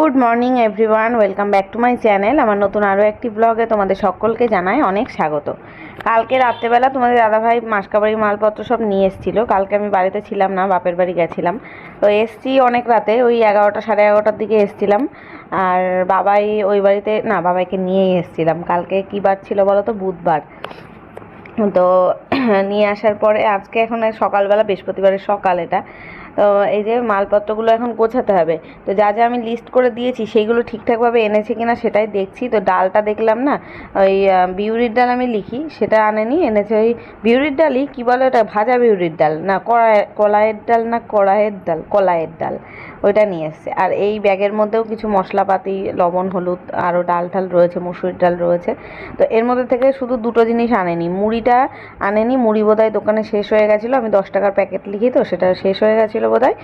Good morning everyone welcome back to my channel আমার নতুন আরও একটি ব্লগে তোমাদের সকলকে জানাই অনেক স্বাগত। কালকে রাত্রেবেলা তোমাদের দাদাভাই মাসকাবাড়ি মালপত্র সব নিয়ে এসেছিল। কালকে আমি বাড়িতে ছিলাম না, বাপের বাড়ি গেছিলাম। তো এসছি অনেক রাতে, ওই এগারোটা সাড়ে এগারোটার দিকে এসছিলাম। আর বাবাই ওই বাড়িতে, না, বাবাইকে নিয়েই এসছিলাম। কালকে কী বার ছিল বলো তো? বুধবার। তো নিয়ে আসার পরে আজকে এখন সকালবেলা, বৃহস্পতিবারের সকাল এটা। তো এই যে মালপত্রগুলো এখন গোছাতে হবে। তো যা যা আমি লিস্ট করে দিয়েছি, সেইগুলো ঠিকঠাকভাবে এনেছে কিনা সেটাই দেখছি। তো ডালটা দেখলাম না, ওই বিউরির ডাল আমি লিখি, সেটা আনেনি, এনেছে ওই বিউরির ডালই, কী বলে ওটা, ভাজা বিউরির ডাল, না, কড়াই, কলাইয়ের ডাল না কড়াইয়ের ডাল, কলাইয়ের ডাল, ওইটা নিয়ে এসছে। আর এই ব্যাগের মধ্যেও কিছু মশলাপাতি, লবণ, হলুদ আরও ডাল ঠাল রয়েছে মুসুরির ডাল রয়েছে। তো এর মধ্যে থেকে শুধু দুটো জিনিস আনেনি, মুড়িটা আনেনি, মুড়ি বোধহয় দোকানে শেষ হয়ে গেছিল, আমি দশ টাকার প্যাকেট লিখি তো, সেটা শেষ হয়ে গেছিল বোধহয়।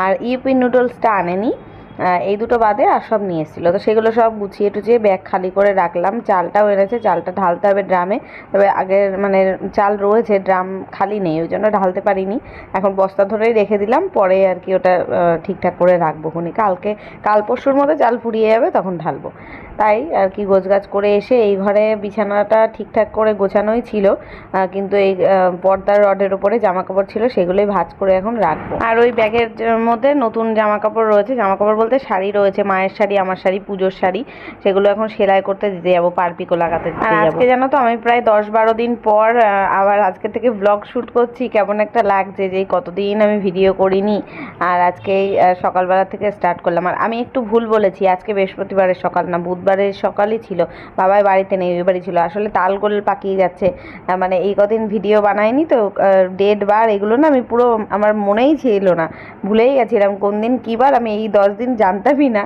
আর ইউপি নুডলসটা আনেনি। এই দুটো বাদে আর সব নিয়ে এসেছিল। তো সেগুলো সব গুছিয়ে টুচিয়ে ব্যাগ খালি করে রাখলাম। চালটাও এনেছে, চালটা ঢালতে হবে ড্রামে। তবে আগের মানে চাল রয়েছে, ড্রাম খালি নেই, ওই জন্য ঢালতে পারিনি। এখন বস্তা ধরেই রেখে দিলাম, পরে আর কি ওটা ঠিকঠাক করে রাখব খুনি। কালকে, কাল পরশুর মধ্যে চাল ফুরিয়ে যাবে, তখন ঢালবো। তাই আর কি গোছগাছ করে এসে এই ঘরে বিছানাটা ঠিকঠাক করে গোছানোই ছিল। কিন্তু এই পর্দার রডের উপরে জামা কাপড় ছিল, সেগুলোই ভাজ করে এখন রাখব। আর ওই ব্যাগের মধ্যে নতুন জামা কাপড় রয়েছে, জামা কাপড় বলতে শাড়ি রয়েছে মায়ের শাড়ি আমার শাড়ি পুজোর শাড়ি সেগুলো এখন সেলাই করতে দিতে যাব পারপিকো লাগাতে যাব। আজকে জানো তো আমি প্রায় দশ বারো দিন পর আবার আজকে থেকে ব্লগ শ্যুট করছি কেমন একটা লাগছে যে কতদিন আমি ভিডিও করিনি আর আজকে সকালবেলা থেকে স্টার্ট করলাম। আর আমি একটু ভুল বলেছি আজকে বৃহস্পতিবারের সকাল না বুধবারের সকালই ছিল বাবাই বাড়িতে নেই ওই বাড়ি ছিল আসলে তালগোল পাকিয়ে যাচ্ছে মানে এই কদিন ভিডিও বানাইনি তো ডেট বার এগুলো না আমি পুরো আমার মনেই ছিল না ভুলেই গেছিলাম কোন দিন কী বার আমি এই দশ দিন জানতামই না।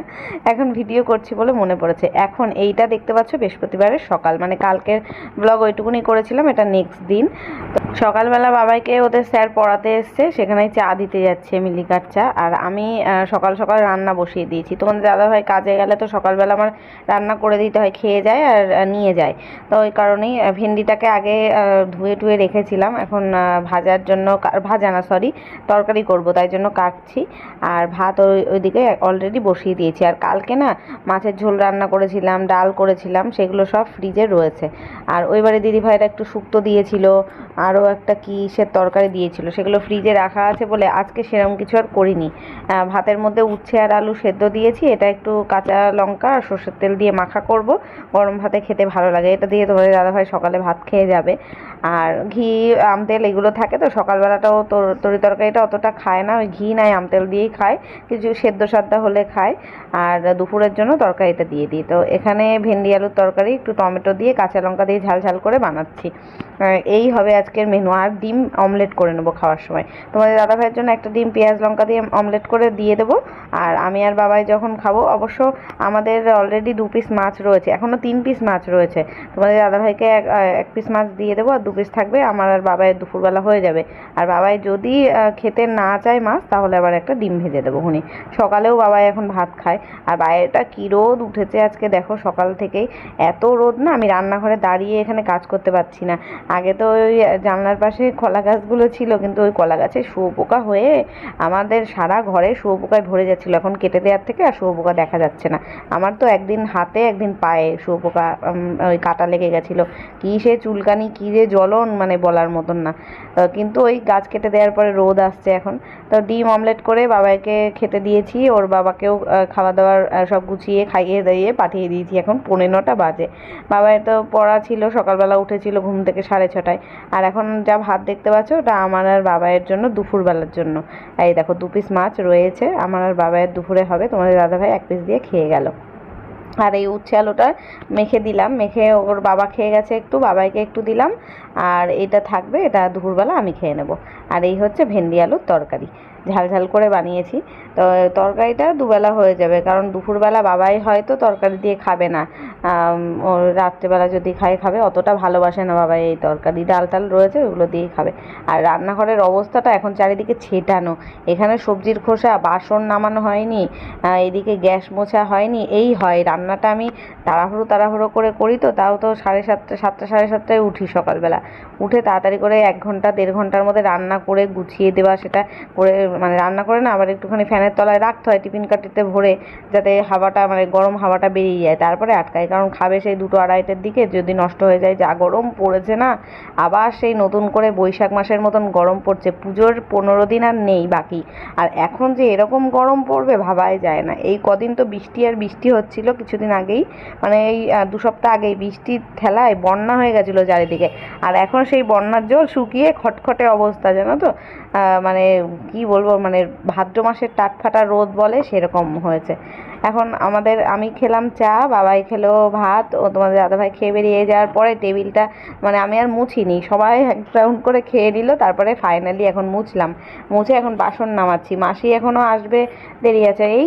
এখন ভিডিও করছি বলে মনে পড়েছে। এখন এইটা দেখতে পাচ্ছ বৃহস্পতিবারের সকাল। মানে কালকের ব্লগ ওইটুকুনি করেছিলাম, এটা নেক্সট দিন। তো সকালবেলা বাবাইকে ওদের স্যার পড়াতে এসছে, সেখানে চা দিতে যাচ্ছে, মিলিকার চা। আর আমি সকাল সকাল রান্না বসিয়ে দিয়েছি। তোমাদের দাদাভাই কাজে গেলে তো সকালবেলা আমার রান্না করে দিতে হয়, খেয়ে যায় আর নিয়ে যায়। তো ওই কারণেই ভেন্ডিটাকে আগে ধুয়ে টুয়ে রেখেছিলাম। এখন ভাজার জন্য ভাজা না সরি তরকারি করব, তাই জন্য কাটছি। আর ভাত ওই, ওইদিকে অলরেডি বসিয়ে দিয়েছি। আর কালকে না, মাছের ঝোল রান্না করেছিলাম, ডাল করেছিলাম, সেগুলো সব ফ্রিজে রয়েছে। আর ওইবারে দিদিভাইরা একটু শুক্তো দিয়েছিল আরও একটা কিসের তরকারি দিয়েছিল, সেগুলো ফ্রিজে রাখা আছে বলে আজকে সেরকম কিছু আর করিনি। ভাতের মধ্যে উচ্ছে আর আলু সেদ্ধ দিয়েছি, এটা একটু কাঁচা লঙ্কা আর সর্ষের তেল দিয়ে মাখা করব, গরম ভাতে খেতে ভালো লাগে। এটা দিয়ে তোমাদের দাদাভাই সকালে ভাত খেয়ে যাবে। আর ঘি, আম তেল এগুলো থাকে তো, সকালবেলাটাও তর- তরি তরকারিটা অতটা খায় না, ওই ঘি নাই, আম তেল দিয়েই খায়। কিছু সেদ্ধ সাদ্দা হলে খায়, আর দুপুরের জন্য তরকারিটা দিয়ে দিই। তো এখানে ভেন্ডি আলুর তরকারি, একটু টমেটো দিয়ে কাঁচা লঙ্কা দিয়ে ঝাল ঝাল করে বানাচ্ছি। এই হবে আজকের মেনু আর ডিম অমলেট করে নেব খাওয়ার সময়। তোমাদের দাদা ভাইয়ের জন্য একটা ডিম, পেঁয়াজ, লঙ্কা দিয়ে অমলেট করে দিয়ে দেবো। আর আমি আর বাবাই যখন খাব, অবশ্য আমাদের অলরেডি দু পিস মাছ রয়েছে এখনও তিন পিস মাছ রয়েছে। তোমাদের দাদা ভাইকে এক পিস মাছ দিয়ে দেবো আর দু পিস থাকবে আমার আর বাবাই দুপুরবেলা হয়ে যাবে। আর বাবাই যদি খেতে না চায় মাছ, তাহলে আবার একটা ডিম ভেজে দেবো হুনি সকালেও বাবাই এখন ভাত খায়। আর বাইরেটা কী রোদ উঠেছে আজকে দেখো, সকাল থেকেই এত রোদ না, আমি রান্নাঘরে দাঁড়িয়ে এখানে কাজ করতে পারছি না। আগে তো ওই জানলার পাশে কলা গাছগুলো ছিল, কিন্তু ওই কলা গাছে শুয়োপোকা হয়ে আমাদের সারা ঘরে শুয়োপোকায় ভরে যাচ্ছিল। এখন কেটে দেওয়ার থেকে আর শুয়োপোকা দেখা যাচ্ছে না। আমার তো একদিন হাতে, একদিন পায়ে শুয়োপোকা ওই কাটা লেগে গেছিল। কী সে চুলকানি, কী যে জ্বলন মানে বলার মতন না। কিন্তু ওই গাছ কেটে দেওয়ার পরে রোদ আসছে এখন। তো ডিম অমলেট করে বাবাকে খেতে দিয়েছি। ওর বাবাকেও খাওয়া দাওয়ার সব গুছিয়ে, খাইয়ে দাইয়ে পাঠিয়ে দিয়েছি এখন পৌনে নটা বাজে। বাবার তো পড়া ছিল, সকালবেলা উঠেছিল ঘুম থেকে সাড়ে ছটায়। আর এখন যা ভাত দেখতে পাচ্ছ, ওটা আমার আর বাবায়ের জন্য দুপুরবেলার জন্য। এই দেখো, দু পিস মাছ রয়েছে, আমার আর বাবায়ের দুপুরে হবে, তোমাদের দাদাভাই এক পিস দিয়ে খেয়ে গেল। আর এই উচ্ছে আলুটা মেখে দিলাম, মেখে ওর বাবা খেয়ে গেছে একটু, বাবাইকে একটু দিলাম, আর এটা থাকবে, এটা দুপুরবেলা আমি খেয়ে নেব। আর এই হচ্ছে ভেন্ডি আলুর তরকারি। ঝাল ঝাল করে বানিয়েছি। তো তরকারিটা দুবেলা হয়ে যাবে, কারণ দুপুরবেলা বাবাই হয়তো তরকারি দিয়ে খাবে না। ও রাত্রেবেলা যদি খায়, খাবে। অতটা ভালোবাসে না বাবাই এই তরকারি। ডাল টাল রয়েছে, ওগুলো দিয়েই খাবে। আর রান্নাঘরের অবস্থাটা এখন চারিদিকে ছেটানো। এখানে সবজির খোসা, বাসন নামানো হয়নি এদিকে গ্যাস মোছা হয়নি, এই হয়। রান্নাটা আমি তাড়াহুড়ো তাড়াহুড়ো করে করি তো, তাও তো সাড়ে সাতটা সাতটা, সাড়ে সাতটায় উঠি সকালবেলা। উঠে তাড়াতাড়ি করে এক ঘণ্টা, দেড় ঘণ্টার মধ্যে রান্না করে গুছিয়ে দেওয়া, সেটা করে মানে রান্না করে না, আবার একটুখানি ফ্যানের তলায় রাখতে হয়, টিফিন কাটিতে ভরে যাতে হাওয়াটা মানে গরম হাওয়াটা বেরিয়ে যায়। তারপরে আটকায়, কারণ খাবে সেই দুটো আড়াইটের দিকে, যদি নষ্ট হয়ে যায়, যা গরম পড়েছে না, আবার সেই নতুন করে বৈশাখ মাসের মতন গরম পড়ছে, পুজোর পনেরো দিন আর নেই বাকি। আর এখন যে এরকম গরম পড়বে, ভাবাই যায় না। এই কদিন তো বৃষ্টি আর বৃষ্টি হচ্ছিল কিছুদিন আগেই মানে এই দু সপ্তাহ আগেই বৃষ্টির ঠেলায় বন্যা হয়ে গেছিল চারিদিকে। আর এখন সেই বন্যার জল শুকিয়ে খটখটে অবস্থা, জানো তো? মানে কি বলব মানে ভাদ্র মাসের টাটফাটা রোদ বলে সেরকম হয়েছে। এখন আমাদের, আমি খেলাম চা, বাবাই খেলো ভাত, ও তোমাদের দাদাভাই খেয়ে বেরিয়ে যাওয়ার পরে টেবিলটা মানে আমি আর মুছিনি, সবাই এক রাউন্ড করে খেয়ে নিল, তারপরে ফাইনালি এখন মুছলাম। মুছে এখন বাসন নামাচ্ছি, মাসি এখনও আসবে, দেরি আছে, এই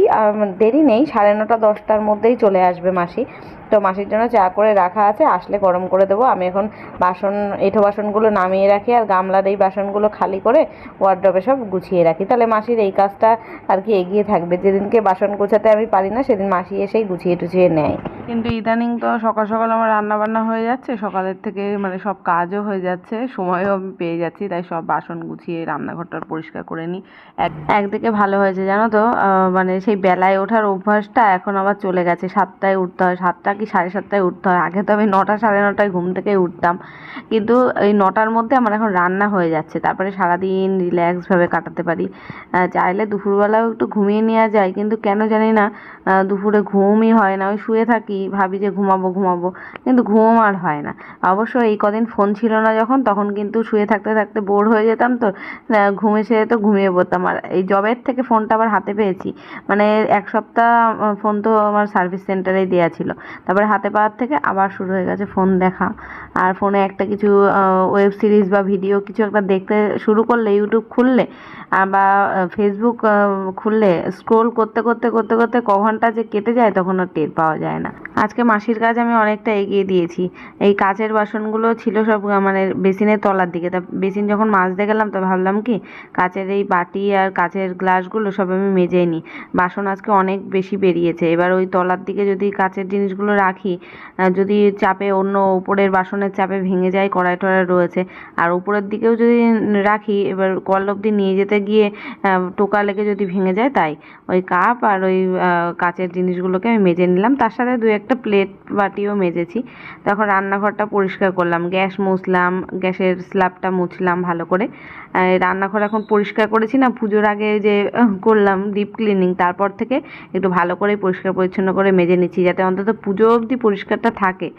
দেরি নেই, সাড়ে নটা, দশটার মধ্যেই চলে আসবে মাসি। তো মাসির জন্য চা করে রাখা আছে, আসলে গরম করে দেবো, আমি এখন বাসন, এঁঠো বাসনগুলো নামিয়ে রাখি, আর গামলার এই বাসনগুলো খালি করে ওয়ার্ড্রপে সব গুছিয়ে রাখি। তাহলে মাসির এই কাজটা আর কি এগিয়ে থাকবে, যেদিনকে বাসন গোছাতে আমি পারি না, সেদিন মাসি এসেই গুছিয়ে টুছিয়ে নেয়। কিন্তু ইদানিং তো সকাল সকাল আমার রান্না বান্না হয়ে যাচ্ছে, সকালের থেকে মানে সব কাজও হয়ে যাচ্ছে, সময়ও আমি পেয়ে যাচ্ছি, তাই সব বাসন গুছিয়ে রান্নাঘরটা পরিষ্কার করে নিই। এক, একদিকে ভালো হয়েছে জানো তো মানে সেই বেলায় ওঠার অভ্যাসটা এখন আবার চলে গেছে, সাতটায় উঠতে হয়, সাতটা কি সাড়ে সাতটায় উঠতে হয়? আগে তো আমি নটা সাড়ে নটায় ঘুম থেকে উঠতাম, কিন্তু এই নটার মধ্যে আমার এখন রান্না হয়ে যাচ্ছে, তারপরে সারাদিন রিল্যাক্সভাবে কাটাতে পারি। চাইলে দুপুরবেলাও একটু ঘুমিয়ে নেওয়া যায়, কিন্তু কেন জানি না দুপুরে ঘুমই হয় না। ওই শুয়ে থাকি, ভাবি যে ঘুমাবো ঘুমাবো। কিন্তু ঘুম আর হয় না। অবশ্য এই কদিন ফোন ছিল না যখন, তখন কিন্তু শুয়ে থাকতে থাকতে বোর হয়ে যেতাম তো। ঘুম এসে তো ঘুমিয়ে পড়তাম। আর এই জবের থেকে ফোনটা আবার হাতে পেয়েছি। মানে এক সপ্তাহ ফোন তো আমার সার্ভিস সেন্টারেই দেওয়া ছিল। তারপরে হাতে পাওয়ার থেকে আবার শুরু হয়ে গেছে ফোন দেখা। আর ফোনে একটা কিছু ওয়েব সিরিজ বা ভিডিও কিছু একটা দেখতে শুরু করলে, ইউটিউব খুললে বা ফেসবুক খুললে, স্ক্রোল করতে করতে করতে করতে ক ঘণ্টা যে কেটে যায় তখন আর টের পাওয়া যায় না। আজকে মাসির কাজ আমি অনেকটা এগিয়ে দিয়েছি। এই কাচের বাসনগুলো ছিল সব মানে বেসিনের তলার দিকে। তা বেসিন যখন মাজতে গেলাম তো ভাবলাম কি, কাচের এই বাটি আর কাচের গ্লাসগুলো সব আমি মেজে নিই। বাসন আজকে অনেক বেশি বেরিয়েছে। এবার ওই তলার দিকে যদি কাচের জিনিসগুলো রাখি যদি চাপে অন্য উপরের বাসনের চাপে ভেঙে যায়, কড়াই টড়াই রয়েছে। আর উপরের দিকেও যদি রাখি, এবার কল অব্দি নিয়ে যেতে গিয়ে টোকা লেগে যদি ভেঙে যায় তাই। ওই কাপ আর ওই কাচের জিনিসগুলোকে আমি মেজে নিলাম। তার সাথে দু একটা প্লেট বাটিও মেজেছি। তখন রান্নাঘরটা পরিষ্কার করলাম। গ্যাস মুছলাম, গ্যাসের স্ল্যাবটা মুছলাম ভালো করে। রান্নাঘর এখন পরিষ্কার করেছি না, পুজোর আগে যে করলাম ডিপ ক্লিনিং তারপর থেকে একটু ভালো করে পরিষ্কার পরিচ্ছন্ন করে মেজে নিচ্ছি, যাতে অন্তত পুজো অবধি পরিষ্কারটা থাকে।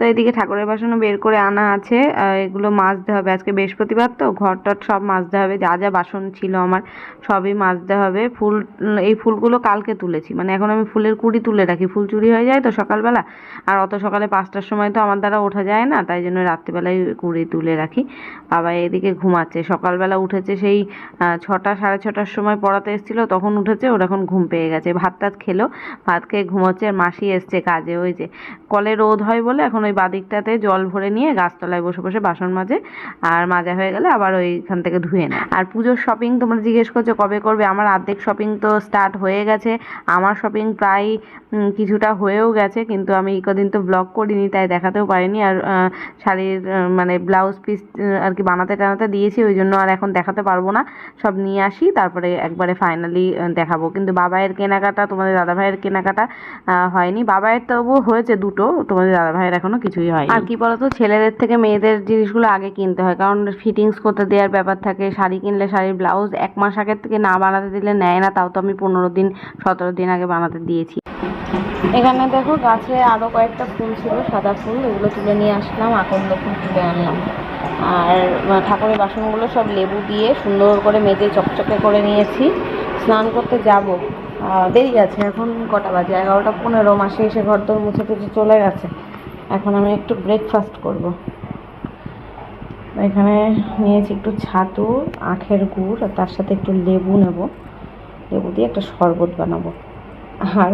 তো এদিকে ঠাকুরের বাসনও বের করে আনা আছে। এগুলো মাজতে হবে। আজকে বৃহস্পতিবার তো ঘর টর সব মাজতে হবে। যা যা বাসন ছিল আমার সবই মাজতে হবে। ফুল, এই ফুলগুলো কালকে তুলেছি। মানে এখন আমি ফুলের কুড়ি তুলে রাখি। ফুল চুরি হয়ে যায় তো সকালবেলা। আর অত সকালে পাঁচটার সময় তো আমার দ্বারা ওঠা যায় না। তাই জন্য রাত্রিবেলায় কুড়ি তুলে রাখি। বাবা এদিকে ঘুমাচ্ছে। সকালবেলা উঠেছে সেই ছটা, সাড়ে ছটার সময় পড়াতে এসেছিল। তখন উঠেছে, ওর এখন ঘুম পেয়ে গেছে। ভাত টাত খেলো। ভাত খেয়ে ঘুমোচ্ছে। আর মাসি এসছে কাজে। ওই যে কলে রোদ হয় বলে এখন ওই বাদিকটাতে জল ভরে নিয়ে গাছতলায় বসে বসে বাসন মাজে আর মাজা হয়ে গেলে আবার ওইখান থেকে ধুয়ে নেয়। আর পুজোর শপিং তোমরা জিজ্ঞেস করছ কবে করবে? আমার অর্ধেক শপিং তো স্টার্ট হয়ে গেছে। আমার শপিং প্রায় কিছুটা হয়েও গেছে, কিন্তু আমি কদিন তো ব্লগ করিনি, তাই দেখাতেও পারিনি। আর শাড়ির মানে ব্লাউজ পিস আর কি বানাতে টানাতে দিয়েছি, ওই জন্য আর এখন দেখাতে পারব না। সব নিয়ে আসি, তারপরে একবারে ফাইনালি দেখাবো। কিন্তু বাবাইয়ের কেনাকাটা, তোমাদের দাদাভাইয়ের কেনাকাটা হয়নি। বাবাইয়ের তবু হয়েছে দুটো, তোমাদের দাদাভাইয়ের এখনও কিছুই হয়নি। আর কি বলতো, ছেলেদের থেকে মেয়েদের জিনিসগুলো আগে কিনতে হয়, কারণ ফিটিংস করতে দেওয়ার ব্যাপার থাকে, শাড়ি কিনলে শাড়ির ব্লাউজ এক মাস আগের থেকে না বানাতে দিলে নেয় না, তাও তো আমি পনেরো দিন, সতেরো দিন আগে বানাতে দিয়েছি। এখানে দেখো গাছে আরও কয়েকটা ফুল ছিল, সাদা ফুল, এগুলো তুলে নিয়ে আসলাম, আকন্দ ফুল তুলে আনলাম। আর ঠাকুরের বাসনগুলো সব লেবু দিয়ে সুন্দর করে মেজে চকচকে করে নিয়েছি। স্নান করতে যাব। দেরি আছে, এখন কটা বাজে? এগারোটা পনেরো, মাসে এসে ঘর তোর মুছে টুছে চলে গেছে। এখন আমি একটু ব্রেকফাস্ট করব। এখানে নিয়েছি একটু ছাতু, আখের গুড়, আর তার সাথে একটু লেবু নেব। লেবু দিয়ে একটা শরবত বানাবো। আর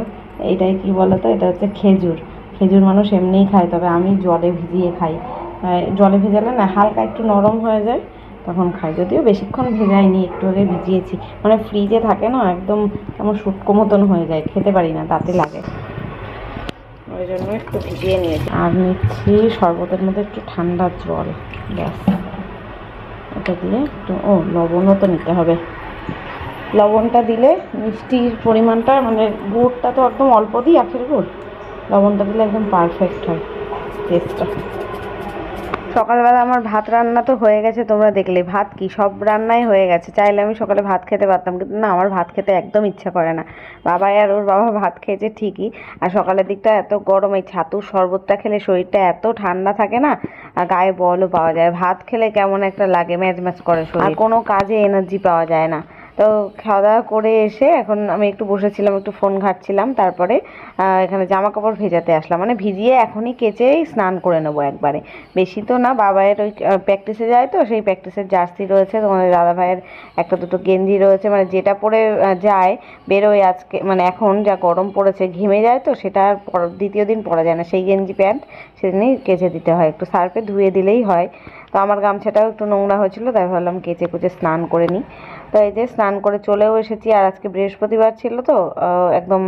এইটাই কি বলতো? এটা হচ্ছে খেজুর। খেজুর মানুষ এমনিই খায়, তবে আমি জলে ভিজিয়ে খাই। জলে ভেজালে না হালকা একটু নরম হয়ে যায়, তখন খাই। যদিও বেশিক্ষণ ভেজাইনি, একটু আগে ভিজিয়েছি। মানে ফ্রিজে থাকে না, একদম কেমন শুটকো মতন হয়ে যায়, খেতে পারি না, তাতে লাগে। ওই জন্য একটু ভিজিয়ে নিয়েছি। আর নিচ্ছি শরবতের মধ্যে একটু ঠান্ডা জল, ব্যাস। এটা দিয়ে একটু, ও, লবণও তো নিতে হবে। লবণটা দিলে মিষ্টির পরিমাণটা মানে গুড়টা তো একদম অল্প দিই আখের গুড়, লবণটা দিলে একদম পারফেক্ট হয় টেস্টটা সকালবেলা আমার ভাত রান্না তো হয়ে গেছে তোমরা দেখলে। ভাত কি? সব রান্নাই হয়ে গেছে। চাইলে আমি সকালে ভাত খেতে পারতাম কিন্তু না আমার ভাত খেতে একদম ইচ্ছা করে না। বাবা আর ওর বাবা ভাত খেয়েছে ঠিকই। আর সকালের দিকটা এত গরম এই ছাতুর শরবতটা খেলে শরীরটা এত ঠান্ডা থাকে না আর গায়ে বলও পাওয়া যায়। ভাত খেলে কেমন একটা লাগে ম্যাচ ম্যাচ করে শরীর। আর কোনো কাজে এনার্জি পাওয়া যায় না। তো খাওয়া দাওয়া করে এসে এখন আমি একটু বসেছিলাম, একটু ফোন ঘাটছিলাম, তারপরে এখানে জামা কাপড় ভেজাতে আসলাম। মানে ভিজিয়ে এখনই কেচেই স্নান করে নেব একবারে। বেশি তো না, বাবায়ের ওই প্র্যাকটিসে যায় তো, সেই প্র্যাকটিসের জার্সি রয়েছে, তোমাদের দাদা ভাইয়ের একটা দুটো গেঞ্জি রয়েছে মানে যেটা পরে যায়, বেরোয় আজকে মানে এখন যা গরম পড়েছে, ঘেমে যায় তো, সেটা আর দ্বিতীয় দিন পরা যায় না। সেই গেঞ্জি প্যান্ট সেদিনই কেচে দিতে হয়, একটু সার্ফে ধুয়ে দিলেই হয়। তো আমার গামছাটাও একটু নোংরা হয়েছিল, তাই ভাবলাম কেচে কুচে স্নান করে নিই। তো এই যে স্নান করে চলেও এসেছি, আর আজকে বৃহস্পতিবার ছিল তো একদম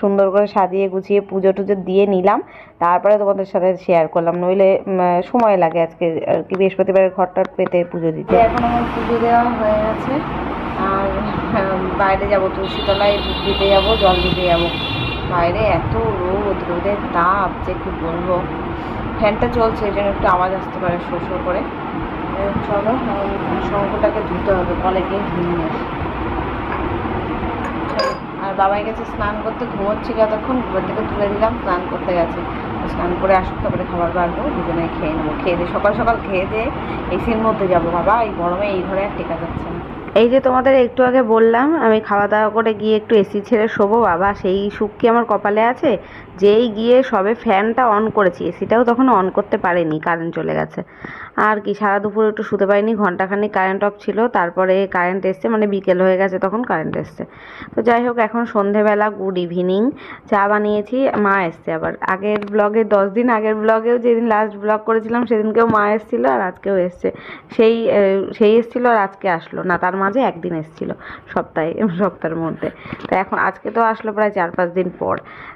সুন্দর করে সাজিয়ে গুছিয়ে পুজো টুজো দিয়ে নিলাম। তারপরে তোমাদের সাথে শেয়ার করলাম, নইলে সময় লাগে আজকে, আর কি বৃহস্পতিবারের ঘরটা পেতে পুজো দিতে। এখন আমার পুজো দেওয়া হয়ে গেছে, আর বাইরে যাব, তুলসীতলায় দুধ দিতে যাব, জল দিতে যাব। বাইরে এত রোদ, রোদের তাপ, যে কি বলব। ফ্যানটা চলছে, এই জন্য একটু আওয়াজ আসতে পারে শো করে। চলো শঙ্খটাকে ধুতে হবে, কলে গিয়ে ধুয়ে নিয়ে। আর বাবাই গেছে স্নান করতে ঘুমোচ্ছি কতক্ষণ ঘুমের থেকে তুলে দিলাম স্নান করতে গেছে। স্নান করে আসুক, তারপরে খাবার বাড়বো, দুজনে খেয়ে নেব, খেয়ে দিয়ে, সকাল সকাল খেয়ে দিয়ে এসির মধ্যে যাব। বাবা, এই গরমে এই ঘরে আর টেকা যাচ্ছে না। এই যে তোমাদের একটু আগে বললাম, আমি খাওয়া দাওয়া করে গিয়ে একটু এসি ছেড়ে শোবো। বাবা, সেই সুখ কি আমার কপালে আছে? যেই গিয়ে সবে ফ্যানটা অন করেছি এসিটাও তখন অন করতে পারেনি কারেন্ট চলে গেছে। আর কি, সারা দুপুর একটু শুতে পারিনি, ঘন্টাখানিক কারেন্ট অফ ছিল, তারপরে কারেন্ট এসছে মানে বিকেল হয়ে গেছে তখন কারেন্ট এসছে। তো যাই হোক, এখন সন্ধেবেলা গুড ইভিনিং চা বানিয়েছি, মা এসছে আবার। আগের ব্লগে দশ দিন আগের ব্লগেও যেদিন লাস্ট ব্লগ করেছিলাম, সেদিনকেও মা এসেছিল আর আজকেও এসছে। সেই সেই এসেছিল আর আজকে আসলো না, তার মাঝে একদিন এসেছিল, সপ্তাহে, সপ্তাহের মধ্যে। তো এখন, আজকে তো আসলো প্রায় চার পাঁচ দিন পর।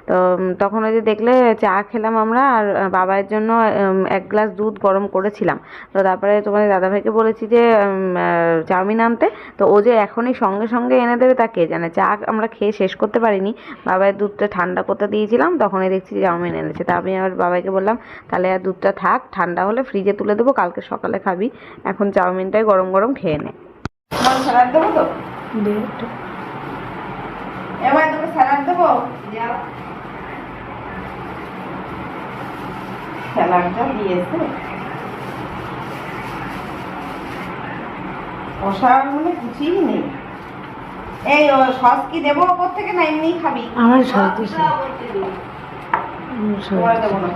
তো তখন ওই যে দেখলে চা খেলাম আমরা, আর বাবার জন্য এক গ্লাস দুধ গরম করেছিলাম। তো তারপরে তোমাদের দাদাভাইকে বলেছি যে চাউমিন আনতে। তো ও যে এখনই সঙ্গে সঙ্গে এনে দেবে তা কে জানে? চা আমরা খেয়ে শেষ করতে পারিনি। বাবার দুধটা ঠান্ডা করতে দিয়েছিলাম তখনই দেখছি চাউমিন এনেছে। তা আমি আমার বাবাইকে বললাম তাহলে আর দুধটা থাক ঠান্ডা হলে ফ্রিজে তুলে দেবো কালকে সকালে খাবি। এখন চাউমিনটাই গরম গরম খেয়ে নে। স্যালাড দেবো তো? এবার তোকে স্যালাড দেবো? স্যালাডটা দিয়েছে। কষা মানে কিছুই নেই। এই ও সস কি দেবো ওপর থেকে না এমনিই খাবি? আমার তোমার দেবো না।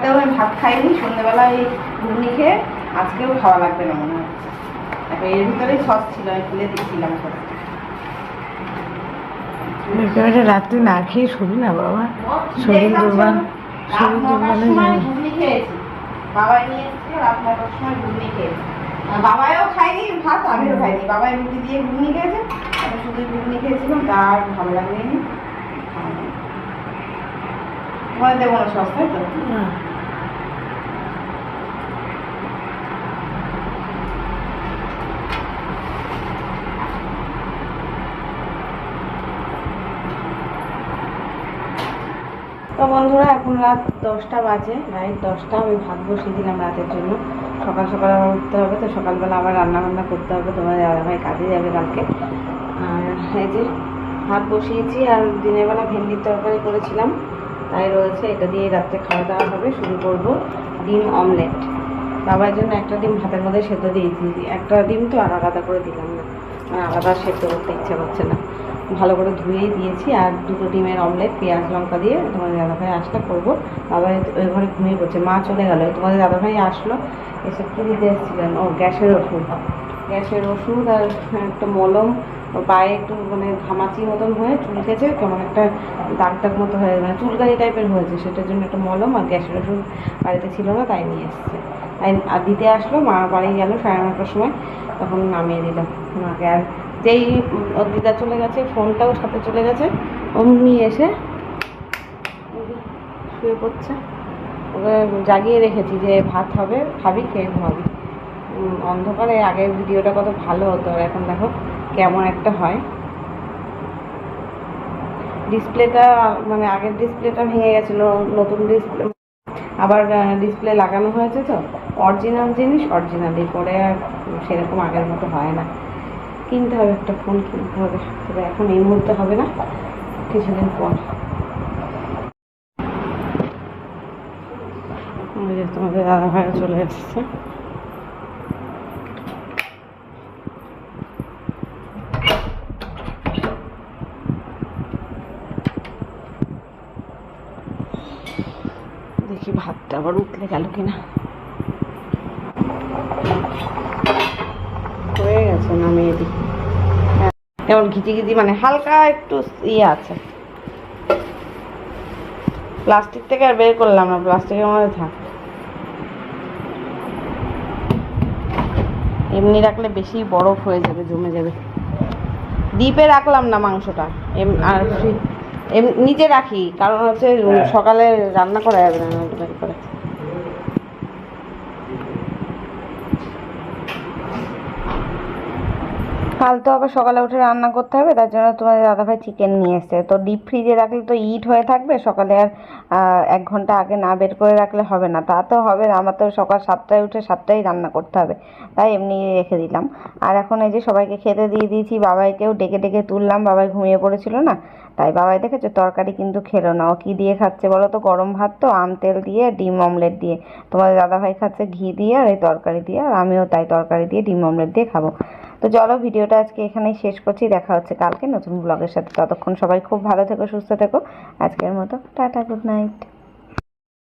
তেও ভাত খাইনি সন্ধ্যেবেলায় ঘুগনি খেয়ে আজকেও খাওয়া লাগবে না মনে হচ্ছে এখন এর ভিতরেই সস ছিল আমি খুলে দিচ্ছিলাম সস। একেবারে রাত্রে না খেয়ে শুবি না বাবা। শরীর দুর্বল শরীর দুর্বল হয়ে বাবাই নিয়ে রাত নটার সময় ঘুগনি খেয়েছি বাবাও খাইনি ভাত আমিও খাইনি। বাবাই রুটি দিয়ে ঘুগনি খেয়েছে। আমি শুধু ঘুগনি খেয়েছিলাম, তার ভালো লাগেনি। তোমার দেবো না সস্তায় তো? তো বন্ধুরা, এখন রাত দশটা বাজে, রাত দশটা, আমি ভাত বসিয়ে দিলাম রাতের জন্য। সকাল সকাল আবার উঠতে হবে, তো সকালবেলা আবার রান্না বান্না করতে হবে, তোমার দাদাভাই কাজে যাবে কালকে। আর এই যে ভাত বসিয়েছি, আর দিনের বেলা ভেন্ডির তরকারি করেছিলাম। তাই রয়েছে, এটা দিয়ে রাত্রে খাওয়া দাওয়া হবে, শুরু করব ডিম অমলেট। বাবার জন্য একটা ডিম ভাতের মধ্যে সেদ্ধ দিয়েছি। একটা ডিম তো আর আলাদা করে দিলাম না। মানে আলাদা সেদ্ধ করতে ইচ্ছা করছে না। ভালো করে ধুয়েই দিয়েছি আর দুটো ডিমের অমলেট, পেঁয়াজ লঙ্কা দিয়ে তোমাদের দাদাভাই আসলে করব। বাবা ওই ঘরে ঘুমিয়ে পড়ছে, মা চলে গেল। তোমাদের দাদাভাই আসলো, এসে কী দিতে এসেছিলেন ও, গ্যাসের ওষুধ। গ্যাসের ওষুধ আর একটা মলম। পায়ে একটু মানে ঘামাচি মতন হয়ে চুলকেছে কেমন একটা দাগ দাগ মতো হয়ে মানে চুলকানি টাইপের হয়েছে, সেটার জন্য একটা মলম আর গ্যাসের ওষুধ বাড়িতে ছিল না, তাই নিয়ে এসছে। তাই আর দিতে আসলো, মা বাড়ি গেল সাড়ে নটার সময়, তখন নামিয়ে দিলাম মাকে আর যেই দিদা চলে গেছে, ফোনটাও সাথে চলে গেছে। অমনি এসে শুয়ে পড়ছে। ওকে জাগিয়ে রেখেছি যে ভাত হবে, খাবি, খেয়ে ঘুমাবি। অন্ধকারে আগের ভিডিওটা কত ভালো হতো, আর এখন দেখো কেমন একটা হয়। ডিসপ্লেটা মানে আগের ডিসপ্লেটা ভেঙে গেছিল, নতুন ডিসপ্লে, আবার ডিসপ্লে লাগানো হয়েছে তো। অরিজিনাল জিনিস, অরিজিনালি পরে আর সেরকম আগের মতো হয় না। কিনতে হবে, একটা ফোন কিনতে হবে। তবে এখন এই মুহূর্তে হবে না, কিছুদিন পর। তোমাদের দাদা ভাইও চলে এসেছে। দেখি ভাতটা আবার উঠলে গেল কিনা হয়ে গেছে নামিয়ে দিই হ্যাঁ, যেমন ঘিচি ঘিচি মানে হালকা একটু ইয়ে আছে। প্লাস্টিক থেকে আর বের করলাম না প্লাস্টিকের মধ্যে থাক। এমনি রাখলে বেশি বরফ হয়ে যাবে জমে যাবে। দ্বীপে রাখলাম না মাংসটা। এম আর এম নিচে রাখি কারণ হচ্ছে সকালে রান্না করা যাবে না করে। কাল তো আবার সকালে উঠে রান্না করতে হবে, তার জন্য তোমাদের দাদাভাই চিকেন নিয়ে এসছে। তো ডিপ ফ্রিজে রাখলে তো ইট হয়ে থাকবে, সকালে আর এক ঘণ্টা আগে না বের করে রাখলে হবে না। তা তো হবে না, আমার তো সকাল সাতটায় উঠে সাতটায় রান্না করতে হবে, তাই এমনি রেখে দিলাম। আর এখন এই যে সবাইকে খেতে দিয়ে দিয়েছি, বাবাইকেও ডেকে ডেকে তুললাম, বাবাই ঘুমিয়ে পড়েছিল না, তাই বাবাই দেখেছ তরকারি কিন্তু খেলো না, ও কী দিয়ে খাচ্ছে বলো তো? গরম ভাত তো, আম তেল দিয়ে, ডিম অমলেট দিয়ে। তোমাদের দাদাভাই খাচ্ছে ঘি দিয়ে আর এই তরকারি দিয়ে, আর আমিও তাই তরকারি দিয়ে, ডিম অমলেট দিয়ে খাব। তো চলো ভিডিওটা আজকে এখানেই শেষ করছি। দেখা হচ্ছে কালকে নতুন ব্লগের সাথে। ততক্ষণ সবাই খুব ভালো থেকো, সুস্থ থেকো। আজকের মতো টাটা গুড নাইট